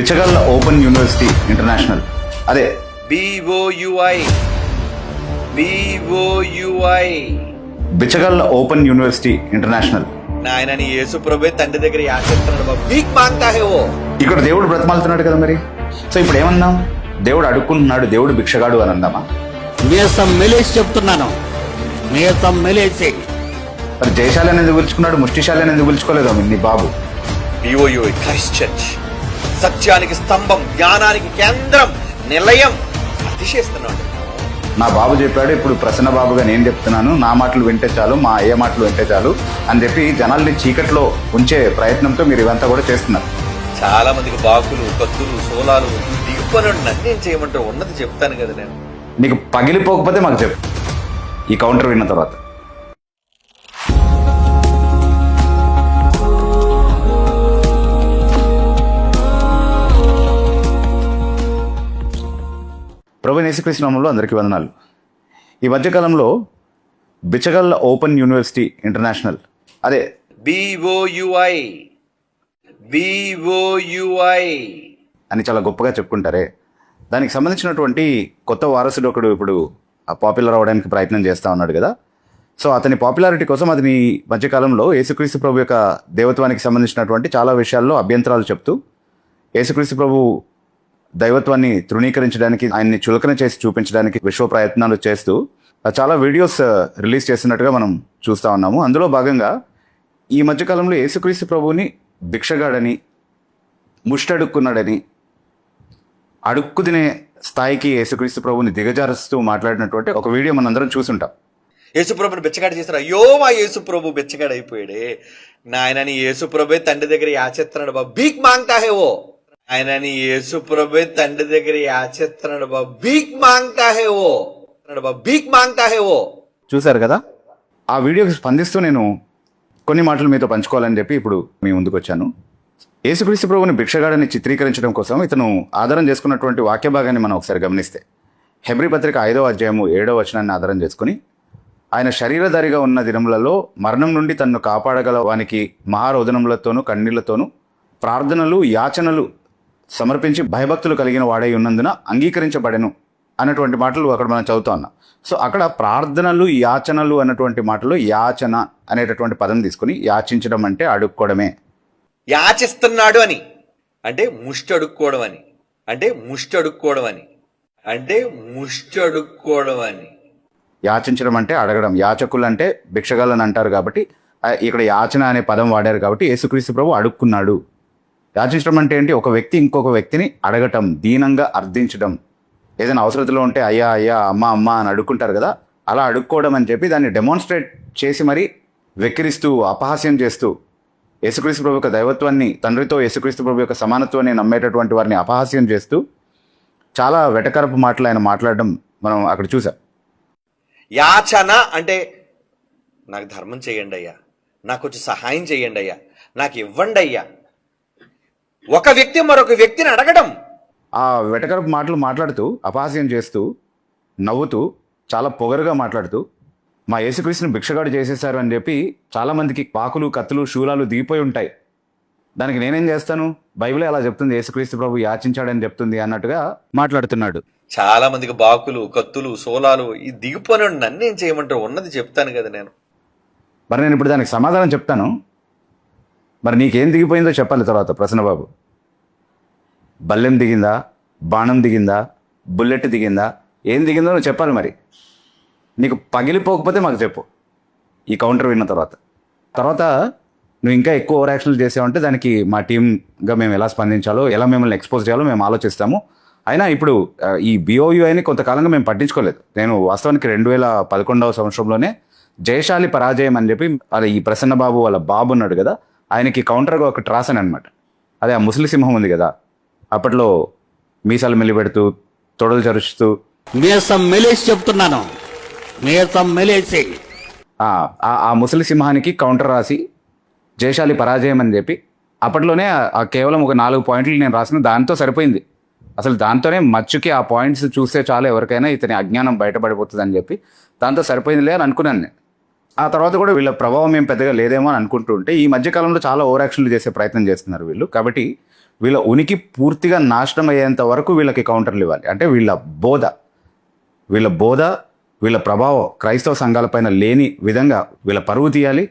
బిచ్చగల్ open university international. అదే. BOUI BOUI బిచ్చగల్ open university international. నాయన నీ యేసు ప్రభే తండ్రి దగ్గర యాచిస్తున్నాడు బాబు. భీక్ మాంగతా హే ఓ. ఇక్కడ దేవుడు బ్రతమాలుతున్నాడు కదా మరి? సో ఇప్పుడు ఏమన్నాం దేవుడు అడుక్కుంటున్నాడు దేవుడు భిక్షగాడు అని అందామా? మీసం మెలేసి చెప్తున్నాను. మీసం మెలేసి. మరి జయశాలని ఎందుకు పిలుచుకున్నాడు ముష్టిశాలని ఎందుకు పిలుచుకోలేదు నీ బాబు? BOUI Christ church. సత్యానికి స్తంభం జ్ఞానానికి కేంద్రం నిలయం అతిశేస్తున్నాడు నా బాబు చెప్పాడు ఇప్పుడు ప్రసన్న బాబుగా నేను చెప్తున్నాను నా మాటలు వింటే చాలు మా అయ్య మాటలు వింటే చాలు అని చెప్పి జనాల్ని చీకట్లో ఉంచే ప్రయత్నంతో మీరు ఇవంతా కూడా చేస్తున్నారు. చాలా మందికి బాకులు కత్తులు సోలాలు దిగుపని నన్నేం చేయమంటారు ఉన్నది చెప్తాను కదా నేను. నీకు పగిలిపోకపోతే మాకు చెప్పు. ఈ కౌంటర్ విన్న తర్వాత. ప్రభు నేసుకృష్ణంలో అందరికీ వందనాలు. ఈ మధ్యకాలంలో బిచ్చగల్ ఓపెన్ యూనివర్సిటీ ఇంటర్నేషనల్ అదే బిఓయుఐ బిఓయుఐ అని చాలా గొప్పగా చెప్పుకుంటారే. దానికి సంబంధించినటువంటి కొత్త వారసుడు ఒకడు ఇప్పుడు పాపులర్ అవ్వడానికి ప్రయత్నం చేస్తూ ఉన్నాడు కదా. సో అతని పాపులారిటీ కోసం అతని మధ్యకాలంలో యేసుక్రీస్తు ప్రభు యొక్క దేవత్వానికి సంబంధించినటువంటి చాలా విషయాల్లో అభ్యంతరాలు చెప్తూ యేసుక్రీస్తు ప్రభు దైవత్వాన్ని తృణీకరించడానికి ఆయన్ని చులకన చేసి చూపించడానికి విశ్వ ప్రయత్నాలు చేస్తూ చాలా వీడియోస్ రిలీజ్ చేస్తున్నట్టుగా మనం చూస్తూ ఉన్నాము. అందులో భాగంగా ఈ మధ్యకాలంలో యేసుక్రీస్తు ప్రభువుని భిక్షగాడని ముష్టడుక్కున్నాడని అడుక్కు తినే స్థాయికి యేసుక్రీస్తు ప్రభుని దిగజారుస్తూ మాట్లాడినటువంటి ఒక వీడియో మనందరం చూసుంటాం. యేసుప్రభుని బెచ్చగాడు చేశారు. అయ్యో మా యేసుప్రభు బెచ్చగాడు అయిపోయాడే నాయనని యేసుప్రభే తండ్రి దగ్గర యాచేస్తున్నాడు బాబు భీక్ మాంగతా ఆయనని ఓ యేసుప్రభే తండ్రి దగ్గర యాచేస్తున్నాడు బాబు భీక్ మాంగ్తా హే ఓ. అన్నాడు బాబు భీక్ మాంగతా హే ఓ. చూశారు కదా? ఆ వీడియోకి స్పందిస్తూ నేను కొన్ని మాటలు మీతో పంచుకోవాలని చెప్పి ఇప్పుడు మీ ముందుకు వచ్చాను. యేసుక్రీస్తు ప్రభుని భిక్షగాడని చిత్రీకరించడం కోసం ఇతను ఆధారం చేసుకున్నటువంటి వాక్య భాగాన్ని మనం ఒకసారి గమనిస్తే హెబ్రి పత్రిక ఐదో అధ్యాయము ఏడో వచనాన్ని ఆధారం చేసుకుని ఆయన శరీరధారిగా ఉన్న దినములలో మరణం నుండి తన్ను కాపాడగల వానికి మహారోదనములతోనూ కన్నీళ్ళతోనూ ప్రార్థనలు యాచనలు సమర్పించి భయభక్తులు కలిగిన వాడై ఉన్నందున అంగీకరించబడెను అన్నటువంటి మాటలు అక్కడ మనం చదువుతా ఉన్నాం. సో అక్కడ ప్రార్థనలు యాచనలు అన్నటువంటి మాటలు యాచన అనేటటువంటి పదం తీసుకుని యాచించడం అంటే అడుక్కోవడమే. యాచిస్తున్నాడు అని. అంటే ముష్టి అడుక్కోవడం అని అంటే ముష్టి అడుక్కోవడం అని అంటే ముష్టి అడుక్కోవడం అని యాచించడం అంటే అడగడం. యాచకులు అంటే భిక్షగాలని అంటారు కాబట్టి ఇక్కడ యాచన అనే పదం వాడారు కాబట్టి యేసుక్రీస్తు ప్రభు అడుక్కున్నాడు. యాచించడం అంటే ఏంటి? ఒక వ్యక్తి ఇంకొక వ్యక్తిని అడగటం దీనంగా అర్థించడం ఏదైనా అవసరతలో ఉంటే అయ్యా అయ్యా అమ్మ అమ్మ అని అడుక్కుంటారు కదా అలా అడుక్కోవడం అని చెప్పి దాన్ని డెమాన్స్ట్రేట్ చేసి మరీ వెక్కిరిస్తూ అపహాస్యం చేస్తూ యేసుక్రీస్తు ప్రభు యొక్క దైవత్వాన్ని తండ్రితో యేసుక్రీస్తు ప్రభు యొక్క సమానత్వాన్ని నమ్మేటటువంటి వారిని అపహాస్యం చేస్తూ చాలా వెటకరపు మాటలు ఆయన మాట్లాడడం మనం అక్కడ చూసాం. యాచన అంటే నాకు ధర్మం చేయండి అయ్యా నాకు కొంచెం సహాయం చేయండి అయ్యా నాకు ఇవ్వండి అయ్యా ఒక వ్యక్తి మరొక వ్యక్తిని అడగడం. ఆ వెటకరపు మాటలు మాట్లాడుతూ అపహాస్యం చేస్తూ నవ్వుతూ చాలా పొగరుగా మాట్లాడుతూ మా యేసుక్రీస్తుని భిక్షగాడు చేసేశారు అని చెప్పి చాలామందికి పాకులు కత్తులు శూలాలు దిగిపోయి ఉంటాయి. దానికి నేనేం చేస్తాను? బైబిలే అలా చెప్తుంది యేసుక్రీస్తు ప్రభు యాచించాడని చెప్తుంది అన్నట్టుగా మాట్లాడుతున్నాడు. చాలా మందికి బాకులు కత్తులు సోలాలు ఈ దిగిపోయిన నన్నేం చేయమంటారు ఉన్నది చెప్తాను కదా నేను. మరి నేను ఇప్పుడు దానికి సమాధానం చెప్తాను. మరి నీకేం దిగిపోయిందో చెప్పాలి తర్వాత ప్రసన్నబాబు. బల్లెం దిగిందా? బాణం దిగిందా? బుల్లెట్ దిగిందా? ఏం దిగిందో నువ్వు చెప్పాలి మరి. నీకు పగిలిపోకపోతే మాకు చెప్పు. ఈ కౌంటర్ విన్న తర్వాత. తర్వాత నువ్వు ఇంకా ఎక్కువ ఓవర్ యాక్షన్లు చేసావంటే దానికి మా టీమ్గా మేము ఎలా స్పందించాలో ఎలా మిమ్మల్ని ఎక్స్పోజ్ చేయాలో మేము ఆలోచిస్తాము. అయినా ఇప్పుడు ఈ బిఓయుఐని కొంతకాలంగా మేము పట్టించుకోలేదు. నేను వాస్తవానికి రెండు వేల పదకొండవ సంవత్సరంలోనే జయశాలి పరాజయం అని చెప్పి వాళ్ళ ఈ ప్రసన్న బాబు వాళ్ళ బాబు ఉన్నాడు కదా ఆయనకి కౌంటర్గా ఒకటి రాశాను అనమాట అదే ఆ ముసలి సింహం ఉంది కదా అప్పట్లో మీసాలు మెల్లి పెడుతూ తొడలు చరుస్తూ. మీసం మెలేసి చెప్తున్నాను. మీసం మెలేసి. ఆ ముసలి సింహానికి కౌంటర్ రాసి జయశాలి పరాజయం అని చెప్పి అప్పట్లోనే ఆ- ఆ కేవలం ఒక నాలుగు పాయింట్లు నేను రాసిన దాంతో సరిపోయింది. అసలు దాంతోనే మచ్చుకి ఆ పాయింట్స్ చూస్తే చాలు ఎవరికైనా ఇతని అజ్ఞానం బయటపడిపోతుంది అని చెప్పి దాంతో సరిపోయిందిలే అని అనుకున్నాను నేను. ఆ తర్వాత కూడా వీళ్ళ ప్రభావం ఏం పెద్దగా లేదేమో అని అనుకుంటూ ఉంటే ఈ మధ్యకాలంలో చాలా ఓవర్ యాక్షన్లు చేసే ప్రయత్నం చేస్తున్నారు వీళ్ళు. కాబట్టి వీళ్ళ ఉనికి పూర్తిగా నాశనం అయ్యేంత వరకు వీళ్ళకి కౌంటర్లు ఇవ్వాలి. అంటే వీళ్ళ బోధ వీళ్ళ బోధ వీళ్ళ ప్రభావం క్రైస్తవ సంఘాలపైన లేని విధంగా వీళ్ళ పరువు తీయాలి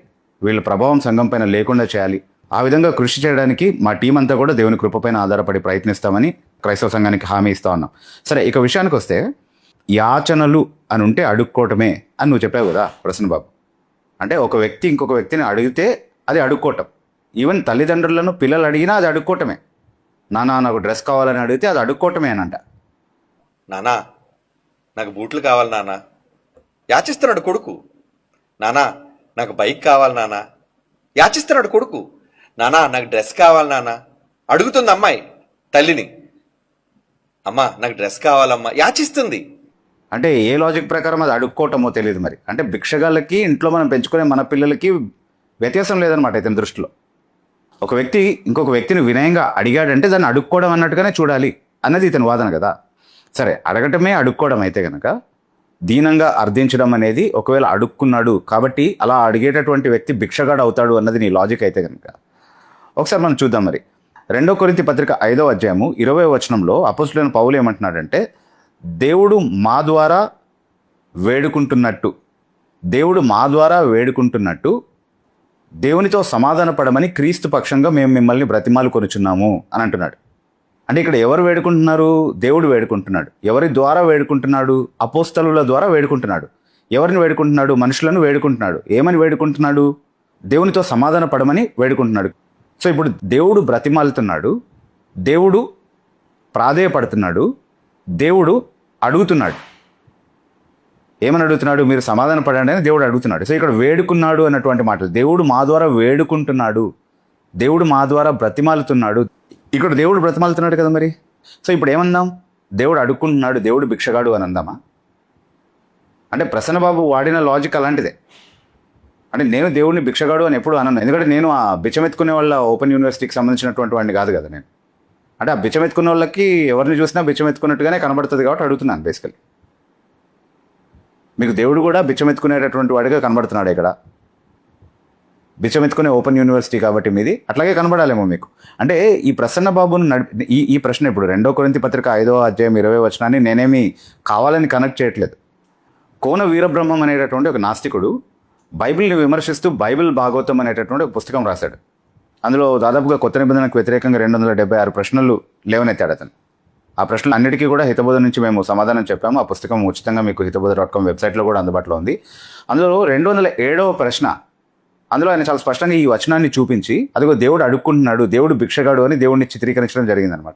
వీళ్ళ ప్రభావం సంఘం పైన లేకుండా చేయాలి. ఆ విధంగా కృషి చేయడానికి మా టీం అంతా కూడా దేవుని కృపపైన ఆధారపడి ప్రయత్నిస్తామని క్రైస్తవ సంఘానికి హామీ ఇస్తా ఉన్నాం. సరే ఇక విషయానికి వస్తే యాచనలు అని ఉంటే అడుక్కోవటమే అని నువ్వు చెప్పావు కదా ప్రసన్న బాబు. అంటే ఒక వ్యక్తి ఇంకొక వ్యక్తిని అడిగితే అది అడుక్కోవటం. ఈవెన్ తల్లిదండ్రులను పిల్లలు అడిగినా అది అడుక్కోవటమే. నానా నాకు డ్రెస్ కావాలని అడిగితే అది అడుక్కోవటమేనంట నానా నాకు బూట్లు కావాలి నానా. యాచిస్తున్నాడు కొడుకు. నానా నాకు బైక్ కావాలి నానా. యాచిస్తున్నాడు కొడుకు. నానా నాకు డ్రెస్ కావాలి నానా. అడుగుతుంది అమ్మాయి తల్లిని. అమ్మా నాకు డ్రెస్ కావాలమ్మా. యాచిస్తుంది. అంటే ఏ లాజిక్ ప్రకారం అది అడుక్కోవటమో తెలియదు మరి. అంటే భిక్షగాళ్ళకి ఇంట్లో మనం పెంచుకునే మన పిల్లలకి వ్యత్యాసం లేదనమాట ఇతని దృష్టిలో. ఒక వ్యక్తి ఇంకొక వ్యక్తిని వినయంగా అడిగాడంటే దాన్ని అడుక్కోవడం అన్నట్టుగానే చూడాలి అన్నది ఇతని వాదన కదా. సరే అడగటమే అడుక్కోవడం అయితే కనుక దీనంగా అర్థించడం అనేది ఒకవేళ అడుక్కున్నాడు కాబట్టి అలా అడిగేటటువంటి వ్యక్తి భిక్షగాడు అవుతాడు అన్నది నీ లాజిక్ అయితే కనుక ఒకసారి మనం చూద్దాం మరి. రెండో కొరింతి పత్రిక ఐదో అధ్యాయము ఇరవై వచనంలో అపోస్తులైన పౌలు ఏమంటున్నాడంటే దేవుడు మా ద్వారా వేడుకుంటున్నట్టు. దేవుడు మా ద్వారా వేడుకుంటున్నట్టు దేవునితో సమాధాన పడమని క్రీస్తు పక్షంగా మేము మిమ్మల్ని బ్రతిమాలు కొనుచున్నాము అని అంటున్నాడు. అంటే ఇక్కడ ఎవరు వేడుకుంటున్నారు? దేవుడు వేడుకుంటున్నాడు. ఎవరి ద్వారా వేడుకుంటున్నాడు? అపోస్తలుల ద్వారా వేడుకుంటున్నాడు. ఎవరిని వేడుకుంటున్నాడు? మనుషులను వేడుకుంటున్నాడు. ఏమని వేడుకుంటున్నాడు? దేవునితో సమాధాన పడమని వేడుకుంటున్నాడు. సో ఇప్పుడు దేవుడు బ్రతిమాలుతున్నాడు. దేవుడు ప్రాధేయపడుతున్నాడు. దేవుడు అడుగుతున్నాడు. ఏమని అడుగుతున్నాడు? మీరు సమాధాన పడండి అని దేవుడు అడుగుతున్నాడు. సో ఇక్కడ వేడుకున్నాడు అన్నటువంటి మాటలు. దేవుడు మా ద్వారా వేడుకుంటున్నాడు. దేవుడు మా ద్వారా బ్రతిమాలుతున్నాడు. ఇక్కడ దేవుడు బ్రతిమాలుతున్నాడు కదా మరి? సో ఇప్పుడు ఏమందాం? దేవుడు అడుక్కుంటున్నాడు దేవుడు భిక్షగాడు అని అందామా? అంటే ప్రసన్నబాబు వాడిన లాజిక్ అలాంటిదే. అంటే నేను దేవుడిని భిక్షగాడు అని ఎప్పుడు అనను. ఎందుకంటే నేను ఆ బిచ్చమెత్తుకునే వాళ్ళ ఓపెన్ యూనివర్సిటీకి సంబంధించినటువంటి వాడిని కాదు కదా నేను. అంటే ఆ బిచ్చమెత్తుకునే వాళ్ళకి ఎవరిని చూసినా బిచ్చమెత్తుకున్నట్టుగానే కనబడుతుంది కాబట్టి అడుగుతున్నాను బేసికలీ మీకు దేవుడు కూడా బిచ్చమెత్తుకునేటటువంటి వాడిగా కనబడుతున్నాడు ఇక్కడ. బిచ్చమెత్తుకునే ఓపెన్ యూనివర్సిటీ కాబట్టి మీది. అట్లాగే కనబడాలేమో మీకు. అంటే ఈ ప్రసన్న బాబును నడిపి ఈ ఈ ప్రశ్న ఇప్పుడు రెండో కొరింతి పత్రిక ఐదో అధ్యాయం ఇరవై వచనాన్ని నేనేమి కావాలని కనెక్ట్ చేయట్లేదు. కోన వీరబ్రహ్మం అనేటటువంటి ఒక నాస్తికుడు బైబిల్ని విమర్శిస్తూ బైబిల్ భాగవతం అనేటటువంటి ఒక పుస్తకం రాశాడు. అందులో దాదాపుగా కొత్త నిబంధనకు వ్యతిరేకంగా రెండు వందల డెబ్బై ఆరు ప్రశ్నలు లేవనెత్తాడు అతను. ఆ ప్రశ్నలు అన్నిటికీ కూడా హితబోధ నుంచి మేము సమాధానం చెప్పాము. ఆ పుస్తకం ఉచితంగా మీకు హితబోధ డాట్ కామ్ వెబ్సైట్లో కూడా అందుబాటులో ఉంది. అందులో రెండు వందల ఏడవ ప్రశ్న అందులో ఆయన చాలా స్పష్టంగా ఈ వచనాన్ని చూపించి అదిగో దేవుడు అడుక్కుంటున్నాడు దేవుడు భిక్షగాడు అని దేవుడిని చిత్రీకరించడం జరిగిందనమాట.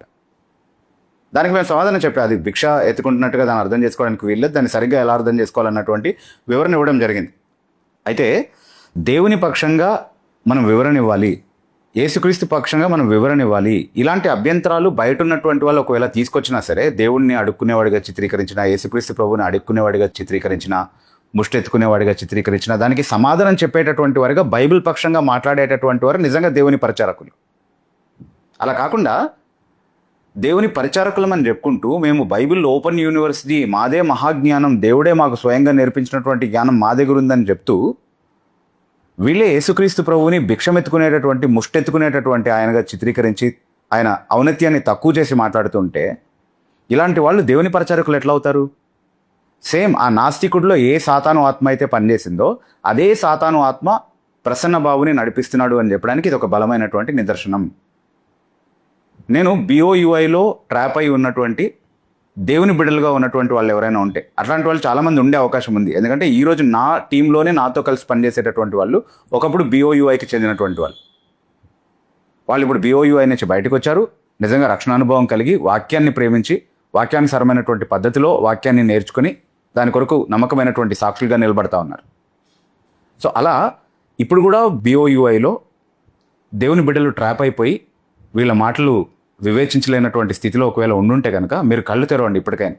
దానికి మేము సమాధానం చెప్పాం. అది భిక్ష ఎత్తుకుంటున్నట్టుగా దాన్ని అర్థం చేసుకోవడానికి వీల్లేదు. దాన్ని సరిగ్గా ఎలా అర్థం చేసుకోవాలన్నటువంటి వివరణ ఇవ్వడం జరిగింది. అయితే దేవుని పక్షంగా మనం వివరణ ఇవ్వాలి. యేసుక్రీస్తు పక్షంగా మనం వివరణ ఇవ్వాలి. ఇలాంటి అభ్యంతరాలు బయట ఉన్నటువంటి వాళ్ళు ఒకవేళ తీసుకొచ్చినా సరే దేవుణ్ణి అడుక్కునేవాడిగా చిత్రీకరించిన యేసుక్రీస్తు ప్రభుని అడుక్కునేవాడిగా చిత్రీకరించిన ముష్టెత్తుకునేవాడిగా చిత్రీకరించిన దానికి సమాధానం చెప్పేటటువంటి వారిగా బైబిల్ పక్షంగా మాట్లాడేటటువంటి వారు నిజంగా దేవుని పరిచారకులు. అలా కాకుండా దేవుని పరిచారకులమని చెప్పుకుంటూ మేము బైబిల్ ఓపెన్ యూనివర్సిటీ మాదే మహాజ్ఞానం దేవుడే మాకు స్వయంగా నేర్పించినటువంటి జ్ఞానం మా దగ్గర ఉందని చెప్తూ వీళ్ళే యేసుక్రీస్తు ప్రభువుని భిక్షమెత్తుకునేటటువంటి ముష్టెత్తుకునేటటువంటి ఆయనగా చిత్రీకరించి ఆయన ఔన్నత్యాన్ని తక్కువ చేసి మాట్లాడుతుంటే ఇలాంటి వాళ్ళు దేవుని పరిచారకులు ఎట్లా అవుతారు సేమ్ ఆ నాస్తికుడిలో ఏ సాతాను ఆత్మ అయితే పనిచేసిందో అదే సాతాను ఆత్మ ప్రసన్న బాబుని నడిపిస్తున్నాడు అని చెప్పడానికి ఇది ఒక బలమైనటువంటి నిదర్శనం. నేను బిఓయుఐలో ట్రాప్ అయి ఉన్నటువంటి దేవుని బిడ్డలుగా ఉన్నటువంటి వాళ్ళు ఎవరైనా ఉంటే అట్లాంటి వాళ్ళు చాలామంది ఉండే అవకాశం ఉంది. ఎందుకంటే ఈరోజు నా టీంలోనే నాతో కలిసి పనిచేసేటటువంటి వాళ్ళు ఒకప్పుడు బిఓయుఐకి చెందినటువంటి వాళ్ళు. వాళ్ళు ఇప్పుడు బిఓయుఐ నుంచి బయటకు వచ్చారు. నిజంగా రక్షణ అనుభవం కలిగి వాక్యాన్ని ప్రేమించి వాక్యానుసరమైనటువంటి పద్ధతిలో వాక్యాన్ని నేర్చుకుని దాని కొరకు నమ్మకమైనటువంటి సాక్షులుగా నిలబడతా ఉన్నారు. సో అలా ఇప్పుడు కూడా బిఓయుఐలో దేవుని బిడ్డలు ట్రాప్ అయిపోయి వీళ్ళ మాటలు వివేచించలేనటువంటి స్థితిలో ఒకవేళ ఉండుంటే కనుక మీరు కళ్ళు తెరవండి ఇప్పటికైనా.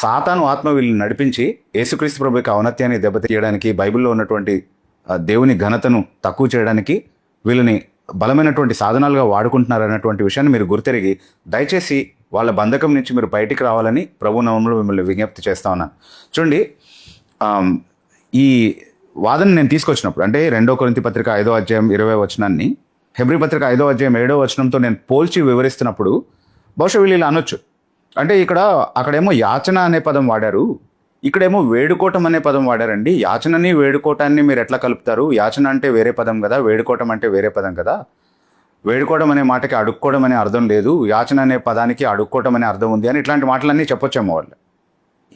సాతాను ఆత్మ వీళ్ళని నడిపించి యేసుక్రీస్తు ప్రభుకి ఔన్నత్యాన్ని దెబ్బతీయడానికి బైబిల్లో ఉన్నటువంటి దేవుని ఘనతను తక్కువ చేయడానికి వీళ్ళని బలమైనటువంటి సాధనాలుగా వాడుకుంటున్నారు అన్నటువంటి విషయాన్ని మీరు గుర్తెరిగి దయచేసి వాళ్ళ బంధకం నుంచి మీరు బయటికి రావాలని ప్రభు నామంలో మిమ్మల్ని విజ్ఞప్తి చేస్తా ఉన్నాను చూడండి ఈ వాదన నేను తీసుకొచ్చినప్పుడు అంటే రెండో కొరింతి పత్రిక ఐదో అధ్యాయం ఇరవై వచనాన్ని హెబ్రి పత్రిక ఐదో అధ్యాయం ఏడో వచనంతో నేను పోల్చి వివరిస్తున్నప్పుడు బహుశా వీళ్ళు ఇలా అనొచ్చు. అంటే ఇక్కడ అక్కడేమో యాచన అనే పదం వాడారు ఇక్కడేమో వేడుకోవటం అనే పదం వాడారండి. యాచనని వేడుకోవటాన్ని మీరు ఎట్లా కలుపుతారు? యాచన అంటే వేరే పదం కదా వేడుకోవటం అంటే వేరే పదం కదా? వేడుకోవడం అనే మాటకి అడుక్కోవడం అనే అర్థం లేదు యాచన అనే పదానికి అడుక్కోవటం అనే అర్థం ఉంది అని ఇట్లాంటి మాటలన్నీ చెప్పొచ్చేమో వాళ్ళు.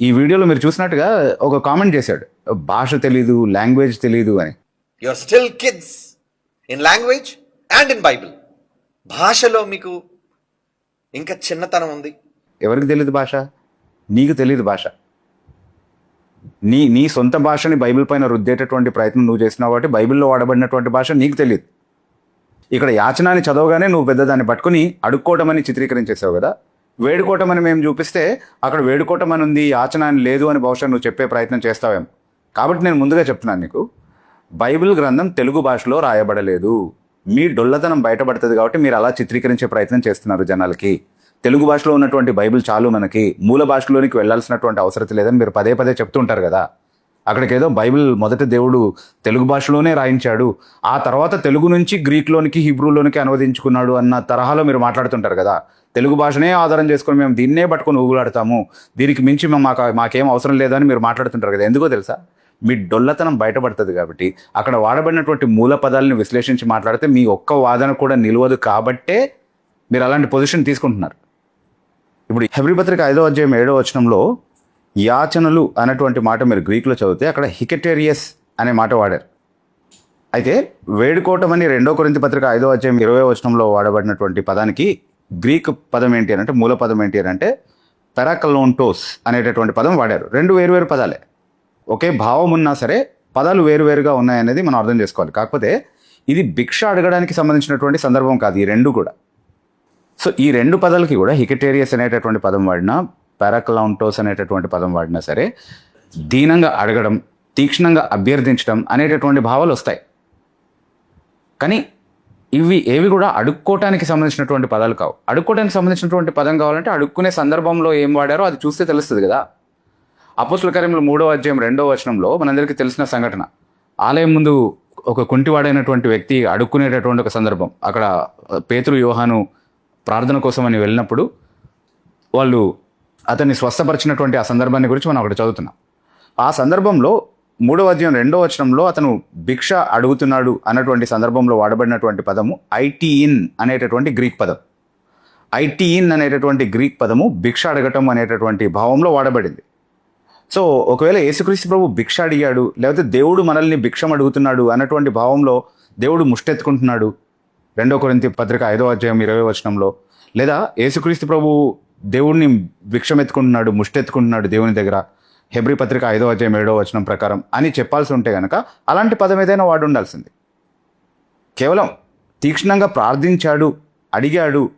ఈ వీడియోలో మీరు చూసినట్టుగా ఒక కామెంట్ చేశాడు భాష తెలీదు లాంగ్వేజ్ తెలీదు అని. Your still kids in language and in Bible. భాషలో మీకు ఇంకా చిన్నతనం ఉంది. ఎవరికి తెలియదు భాష? నీకు తెలియదు భాష. నీ నీ సొంత భాషని బైబిల్ పైన రుద్దేటటువంటి ప్రయత్నం నువ్వు చేసినావు కాబట్టి బైబిల్లో వాడబడినటువంటి భాష నీకు తెలియదు ఇక్కడ యాచనాన్ని చదవగానే నువ్వు పెద్దదాన్ని పట్టుకుని అడుక్కోవటం అని చిత్రీకరించేసావు కదా? వేడుకోవటం అని మేము చూపిస్తే అక్కడ వేడుకోవటం అని ఉంది యాచన అని లేదు అని బహుశా నువ్వు చెప్పే ప్రయత్నం చేస్తావేమో. కాబట్టి నేను ముందుగా చెప్తున్నాను నీకు. బైబిల్ గ్రంథం తెలుగు భాషలో రాయబడలేదు. మీ డొల్లతనం బయటపడుతుంది కాబట్టి మీరు అలా చిత్రీకరించే ప్రయత్నం చేస్తున్నారు జనాలకి. తెలుగు భాషలో ఉన్నటువంటి బైబిల్ చాలు మనకి. మూల భాషలోనికి వెళ్ళాల్సినటువంటి అవసరం లేదని మీరు పదే పదే చెప్తుంటారు కదా. అక్కడికి ఏదో బైబిల్ మొదటి దేవుడు తెలుగు భాషలోనే రాయించాడు. ఆ తర్వాత తెలుగు నుంచి గ్రీక్లోనికి హిబ్రూలోనికి అనువదించుకున్నాడు అన్న తరహాలో మీరు మాట్లాడుతుంటారు కదా. తెలుగు భాషనే ఆధారం చేసుకొని మేము దీన్నే పట్టుకొని ఊగులాడతాము. దీనికి మించి మేము మాకు మాకేం అవసరం లేదని మీరు మాట్లాడుతుంటారు కదా. ఎందుకో తెలుసా? మీ డొల్లతనం బయటపడుతుంది కాబట్టి అక్కడ వాడబడినటువంటి మూల పదాలను విశ్లేషించి మాట్లాడితే మీ ఒక్క వాదన కూడా నిలవదు కాబట్టే మీరు అలాంటి పొజిషన్ తీసుకుంటున్నారు. ఇప్పుడు హెబ్రి పత్రిక ఐదో అధ్యాయం ఏడో వచనంలో యాచనలు అనేటువంటి మాట మీరు గ్రీక్లో చదివితే అక్కడ హికెటేరియస్ అనే మాట వాడారు. అయితే వేడుకోవటం అని రెండో కొరింత పత్రిక ఐదో అధ్యాయం ఇరవై వచనంలో వాడబడినటువంటి పదానికి గ్రీక్ పదం ఏంటి అని అంటే మూల పదం ఏంటి అని అంటే పెరాకలోంటోస్ అనేటటువంటి పదం వాడారు. రెండు వేరు వేరు పదాలే. ఒకే భావం ఉన్నా సరే పదాలు వేరువేరుగా ఉన్నాయనేది మనం అర్థం చేసుకోవాలి. కాకపోతే ఇది భిక్ష అడగడానికి సంబంధించినటువంటి సందర్భం కాదు ఈ రెండు కూడా. సో ఈ రెండు పదాలకి కూడా హికటేరియస్ అనేటటువంటి పదం వాడినా పారాక్లౌంటోస్ అనేటటువంటి పదం వాడినా సరే దీనంగా అడగడం తీక్షణంగా అభ్యర్థించడం అనేటటువంటి భావాలు వస్తాయి. కానీ ఇవి ఏవి కూడా అడుక్కోవటానికి సంబంధించినటువంటి పదాలు కావు. అడుక్కోవడానికి సంబంధించినటువంటి పదం కావాలంటే అడుక్కునే సందర్భంలో ఏం వాడారో అది చూస్తే తెలుస్తుంది కదా. అపోస్తుల కార్యంలో మూడో అధ్యాయం రెండో వచనంలో మనందరికీ తెలిసిన సంఘటన. ఆలయం ముందు ఒక కుంటివాడైనటువంటి వ్యక్తి అడుక్కునేటటువంటి ఒక సందర్భం. అక్కడ పేతురు యోహాను ప్రార్థన కోసం అని వెళ్ళినప్పుడు వాళ్ళు అతన్ని స్వస్థపరిచినటువంటి ఆ సందర్భాన్ని గురించి మనం అక్కడ చదువుతున్నాం. ఆ సందర్భంలో మూడవ అధ్యాయం రెండో వచనంలో అతను భిక్ష అడుగుతున్నాడు అన్నటువంటి సందర్భంలో వాడబడినటువంటి పదము ఐటీఇన్ అనేటటువంటి గ్రీక్ పదం. ఐటీఇన్ అనేటటువంటి గ్రీక్ పదము భిక్ష అడగటం అనేటటువంటి భావంలో వాడబడింది. సో ఒకవేళ యేసుక్రీస్తు ప్రభు భిక్ష అడిగాడు లేకపోతే దేవుడు మనల్ని భిక్షం అడుగుతున్నాడు అన్నటువంటి భావంలో దేవుడు ముష్టెత్తుకుంటున్నాడు. రెండో కొరింతి పత్రిక ఐదో అధ్యాయం ఇరవై వచనంలో. లేదా యేసుక్రీస్తు ప్రభు దేవుడిని భిక్షం ఎత్తుకుంటున్నాడు ముష్టెత్తుకుంటున్నాడు దేవుని దగ్గర. హెబ్రి పత్రిక ఐదో అధ్యాయం ఏడో వచనం ప్రకారం అని చెప్పాల్సి ఉంటే కనుక అలాంటి పదం ఏదైనా వాడు ఉండాల్సింది కేవలం తీక్షణంగా ప్రార్థించాడు అడిగాడు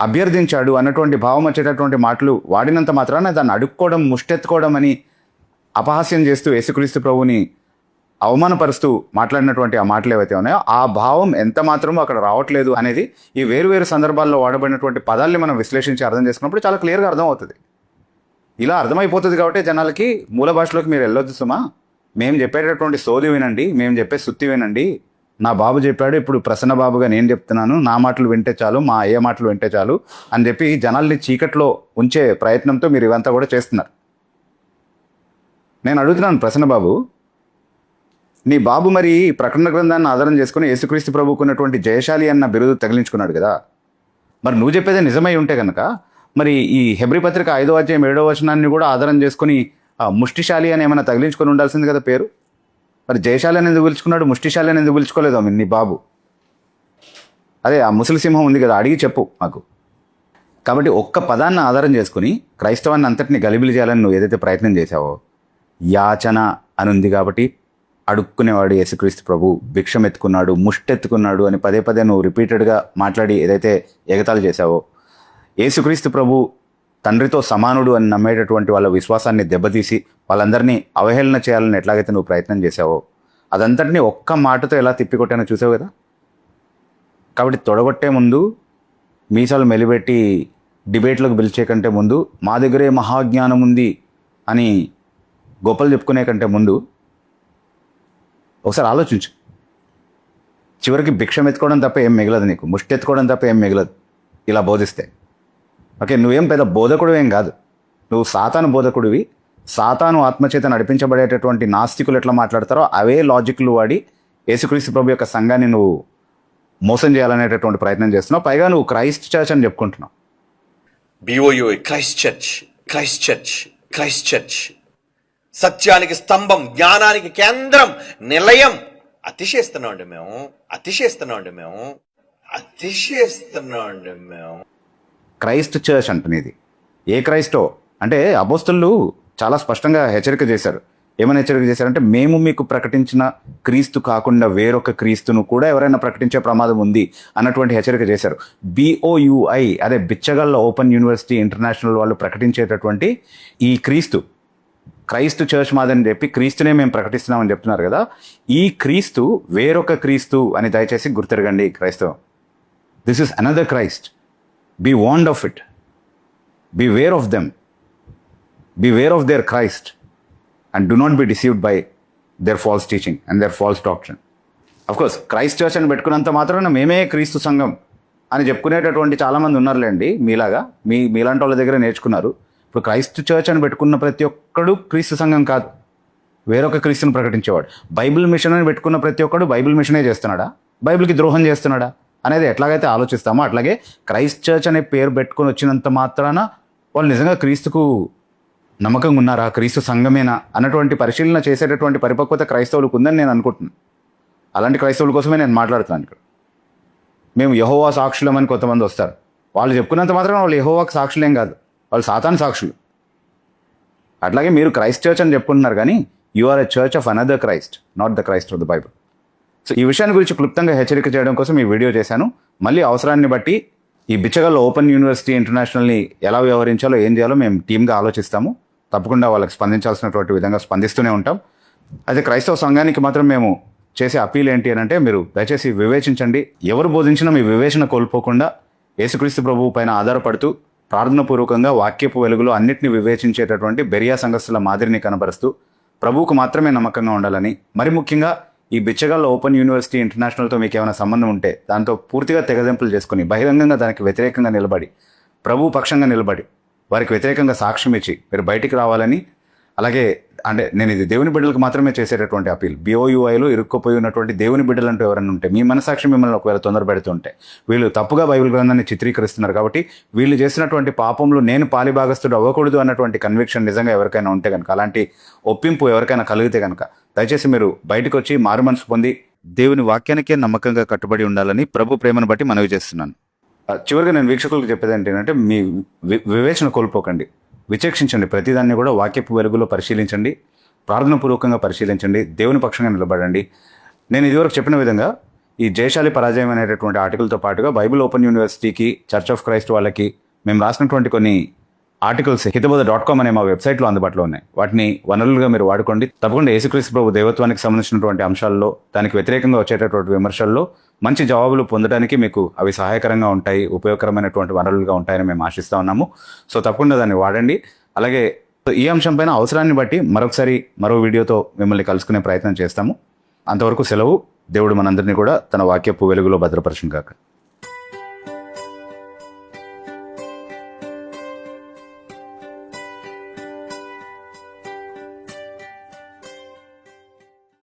అభ్యర్థించాడు అన్నటువంటి భావం వచ్చేటటువంటి మాటలు వాడినంత మాత్రాన దాన్ని అడుక్కోవడం ముష్టెత్తుకోవడం అని అపహాస్యం చేస్తూ యేసుక్రీస్తు ప్రభుని అవమానపరుస్తూ మాట్లాడినటువంటి ఆ మాటలు ఏవైతే ఉన్నాయో ఆ భావం ఎంత మాత్రమో అక్కడ రావట్లేదు అనేది ఈ వేరువేరు సందర్భాల్లో వాడబడినటువంటి పదాల్ని మనం విశ్లేషించి అర్థం చేసుకున్నప్పుడు చాలా క్లియర్గా అర్థం అవుతుంది ఇలా అర్థమైపోతుంది కాబట్టి జనాలకి మూల భాషలోకి మీరు వెళ్ళొద్దు సుమా. మేము చెప్పేటటువంటి సోది వినండి మేము చెప్పే సుత్తి వినండి. నా బాబు చెప్పాడు ఇప్పుడు ప్రసన్న బాబుగా నేను చెప్తున్నాను నా మాటలు వింటే చాలు మా అయ్య మాటలు వింటే చాలు అని చెప్పి జనాల్ని చీకట్లో ఉంచే ప్రయత్నంతో మీరు ఇవంతా కూడా చేస్తున్నారు. నేను అడుగుతున్నాను ప్రసన్న బాబు నీ బాబు మరి ఈ ప్రకటన గ్రంథాన్ని ఆధారం చేసుకుని యేసుక్రీస్తు ప్రభుకున్నటువంటి జయశాలి అన్న బిరుదు తగిలించుకున్నాడు కదా. మరి నువ్వు చెప్పేదే నిజమై ఉంటే కనుక మరి ఈ హెబ్రి పత్రిక ఐదో అధ్యాయం ఏడో వచనాన్ని కూడా ఆధారం చేసుకుని ముష్టిశాలి అని ఏమైనా తగిలించుకొని ఉండాల్సింది కదా పేరు? మరి జయశాలని ఎందుకు పిలుచుకున్నాడు? ముష్టిశాలని ఎందుకు పిలుచుకోలేదు ఆమె? నీ బాబు. అదే ఆ ముసలి సింహం ఉంది కదా అడిగి చెప్పు మాకు. కాబట్టి ఒక్క పదాన్ని ఆధారం చేసుకుని క్రైస్తవాన్ని అంతటిని గలిబిలి చేయాలని నువ్వు ఏదైతే ప్రయత్నం చేశావో యాచన అని ఉంది కాబట్టి అడుక్కునేవాడు యేసుక్రీస్తు ప్రభు భిక్షం ఎత్తుకున్నాడు ముష్టెత్తుకున్నాడు అని పదే పదే నువ్వు రిపీటెడ్గా మాట్లాడి ఏదైతే ఎగతాలు చేశావో యేసుక్రీస్తు ప్రభు తండ్రితో సమానుడు అని నమ్మేటటువంటి వాళ్ళ విశ్వాసాన్ని దెబ్బతీసి వాళ్ళందరినీ అవహేళన చేయాలని ఎట్లాగైతే నువ్వు ప్రయత్నం చేశావో అదంతటినీ ఒక్క మాటతో ఎలా తిప్పికొట్టానో చూసావు కదా? కాబట్టి తొడగొట్టే ముందు మీసాలు మెలిపెట్టి డిబేట్లకు పిలిచే కంటే ముందు మా దగ్గరే మహాజ్ఞానం ఉంది అని గొప్పలు చెప్పుకునే కంటే ముందు ఒకసారి ఆలోచించు. చివరికి భిక్షం ఎత్తుకోవడం తప్ప ఏం మిగలదు నీకు. ముష్టి ఎత్తుకోవడం తప్ప ఏం మిగలదు. ఇలా బోధిస్తే. ఓకే నువ్వేం పెద్ద బోధకుడు ఏం కాదు. నువ్వు సాతాను బోధకుడివి. సాతాను ఆత్మచేత నడిపించబడేటటువంటి నాస్తికులు ఎట్లా మాట్లాడతారో అవే లాజిక్లు వాడి యేసుక్రీస్తు ప్రభు యొక్క సంఘాన్ని నువ్వు మోసం చేయాలనేటటువంటి ప్రయత్నం చేస్తున్నావు. పైగా నువ్వు క్రైస్ట్ చర్చ్ అని చెప్పుకుంటున్నావు. BOU Christ church Christ church Christ church సత్యానికి స్తంభం జ్ఞానానికి కేంద్రం నిలయం. అతిశేస్తున్నామండి మేము. అతిశేస్తున్నామండి మేము. అతిశేస్తున్నామండి మేము. క్రైస్ట్ చర్చ్ అంటున్నది. ఏ క్రైస్టో? అంటే అపోస్తులు చాలా స్పష్టంగా హెచ్చరిక చేశారు. ఏమైనా హెచ్చరిక చేశారంటే మేము మీకు ప్రకటించిన క్రీస్తు కాకుండా వేరొక క్రీస్తును కూడా ఎవరైనా ప్రకటించే ప్రమాదం ఉంది అన్నటువంటి హెచ్చరిక చేశారు. బిఓయుఐ అదే బిచ్చగల్ల ఓపెన్ యూనివర్సిటీ ఇంటర్నేషనల్ వాళ్ళు ప్రకటించేటటువంటి ఈ క్రీస్తు క్రైస్తు చర్చ్ మాదని చెప్పి క్రీస్తునే మేము ప్రకటిస్తున్నామని చెప్తున్నారు కదా ఈ క్రీస్తు వేరొక క్రీస్తు అని దయచేసి గుర్తిరగండి క్రైస్తవం. This is another Christ be wand of it beware of them beware of their Christ and do not be deceived by their false teaching and their false doctor of course Christ church అని పెట్టుకున్నంత మాత్రాన మేమే క్రీస్తు సంఘం అని చెప్పుకునేటటువంటి చాలామంది ఉన్నారులేండి. మీలాగా మీ మీలాంటి వాళ్ళ దగ్గర నేర్చుకున్నారు. ఇప్పుడు క్రైస్తు చర్చ్ అని పెట్టుకున్న ప్రతి ఒక్కడు క్రీస్తు సంఘం కాదు. వేరొక క్రీస్తుని ప్రకటించేవాడు. బైబిల్ మిషన్ అని పెట్టుకున్న ప్రతి ఒక్కడు బైబిల్ మిషనే చేస్తున్నాడా? బైబిల్కి ద్రోహం చేస్తున్నాడా? అనేది ఎట్లాగైతే ఆలోచిస్తామో అట్లాగే క్రైస్ట్ చర్చ్ అనే పేరు పెట్టుకొని వచ్చినంత మాత్రాన వాళ్ళు నిజంగా క్రీస్తుకు నమ్మకంగా ఉన్నారా క్రీస్తు సంఘమేనా? అన్నటువంటి పరిశీలన చేసేటటువంటి పరిపక్వత క్రైస్తవులకు ఉందని నేను అనుకుంటున్నాను అలాంటి క్రైస్తవుల కోసమే నేను మాట్లాడుతున్నాను ఇక్కడ. మేము యహోవా సాక్షులమని కొంతమంది వస్తారు. వాళ్ళు చెప్పుకున్నంత మాత్రం వాళ్ళు యహోవాకు సాక్షులేం కాదు. వాళ్ళు సాతాన్ సాక్షులు. అట్లాగే మీరు క్రైస్ట్ చర్చ్ అని చెప్పుకుంటున్నారు కానీ you are a church of another Christ not the Christ of the Bible. So ఈ విషయాన్ని గురించి క్లుప్తంగా హెచ్చరిక చేయడం కోసం ఈ వీడియో చేశాను. మళ్ళీ అవసరాన్ని బట్టి ఈ బిచ్చగల్ ఓపెన్ యూనివర్సిటీ ఇంటర్నేషనల్ని ఎలా వ్యవహరించాలో ఏం చేయాలో మేము టీమ్గా ఆలోచిస్తాము. తప్పకుండా వాళ్ళకి స్పందించాల్సినటువంటి విధంగా స్పందిస్తూనే ఉంటాం. అయితే క్రైస్తవ సంఘానికి మాత్రం మేము చేసే అప్పీల్ ఏంటి అని అంటే మీరు దయచేసి వివేచించండి. ఎవరు బోధించినా మీ వివేచన కోల్పోకుండా యేసుక్రీస్తు ప్రభువు పైన ఆధారపడుతూ ప్రార్థనపూర్వకంగా వాక్యపు వెలుగులో అన్నింటిని వివేచించేటటువంటి బెరియా సంఘస్థుల మాదిరిని కనబరుస్తూ ప్రభువుకు మాత్రమే నమ్మకంగా ఉండాలని మరి ముఖ్యంగా ఈ బిచ్చగాళ్ళ ఓపెన్ యూనివర్సిటీ ఇంటర్నేషనల్తో మీకు ఏమైనా సంబంధం ఉంటే దాంతో పూర్తిగా తెగదెంపులు చేసుకుని బహిరంగంగా దానికి వ్యతిరేకంగా నిలబడి ప్రభు పక్షంగా నిలబడి వారికి వ్యతిరేకంగా సాక్ష్యం ఇచ్చి మీరు బయటికి రావాలని అలాగే అంటే నేను ఇది దేవుని బిడ్డలకు మాత్రమే చేసేటటువంటి అపీల్. బిఓయుఐలో ఇరుక్కుపోయి ఉన్నటువంటి దేవుని బిడ్డలు అంటూ ఎవరైనా ఉంటే మీ మనసాక్షి మిమ్మల్ని ఒకవేళ తొందర పెడుతుంటే వీళ్ళు తప్పుగా బైబిల్ గ్రంథాన్ని చిత్రీకరిస్తున్నారు కాబట్టి వీళ్ళు చేసినటువంటి పాపంలో నేను పాలిభాగస్తుడు అవ్వకూడదు అన్నటువంటి కన్విక్షన్ నిజంగా ఎవరికైనా ఉంటే కనుక అలాంటి ఒప్పింపు ఎవరికైనా కలిగితే కనుక దయచేసి మీరు బయటకు వచ్చి మారు మనసు పొంది దేవుని వాక్యానికే నమ్మకంగా కట్టుబడి ఉండాలని ప్రభు ప్రేమను బట్టి మనవి చేస్తున్నాను. చివరిగా నేను వీక్షకులకు చెప్పేది ఏంటంటే మీ వి- వివేచన కోల్పోకండి. విచక్షించండి. ప్రతిదాన్ని కూడా వాక్యపు వెలుగులో పరిశీలించండి. ప్రార్థనపూర్వకంగా పరిశీలించండి. దేవుని పక్షంగా నిలబడండి. నేను ఇదివరకు చెప్పిన విధంగా ఈ జయశాలి పరాజయం అనేటటువంటి ఆర్టికల్తో పాటుగా బైబిల్ ఓపెన్ యూనివర్సిటీకి చర్చ్ ఆఫ్ క్రైస్ట్ వాళ్ళకి మేము రాసినటువంటి కొన్ని ఆర్టికల్స్ హితబోధ డాట్ కామ్ అనే మా వెబ్సైట్లో అందుబాటులో ఉన్నాయి. వాటిని వనరులుగా మీరు వాడుకోండి. తప్పకుండా యేసుక్రీస్తు ప్రభు దేవత్వానికి సంబంధించినటువంటి అంశాల్లో దానికి వ్యతిరేకంగా వచ్చేటటువంటి విమర్శల్లో మంచి జవాబులు పొందడానికి మీకు అవి సహాయకరంగా ఉంటాయి ఉపయోగకరమైనటువంటి వనరులుగా ఉంటాయని మేము ఆశిస్తూ ఉన్నాము. సో తప్పకుండా దాన్ని వాడండి. అలాగే ఈ అంశం పైన అవసరాన్ని బట్టి మరొకసారి మరో వీడియోతో మిమ్మల్ని కలుసుకునే ప్రయత్నం చేస్తాము. అంతవరకు సెలవు. దేవుడు మనందరినీ కూడా తన వాక్యపు వెలుగులో భద్రపరచును కాక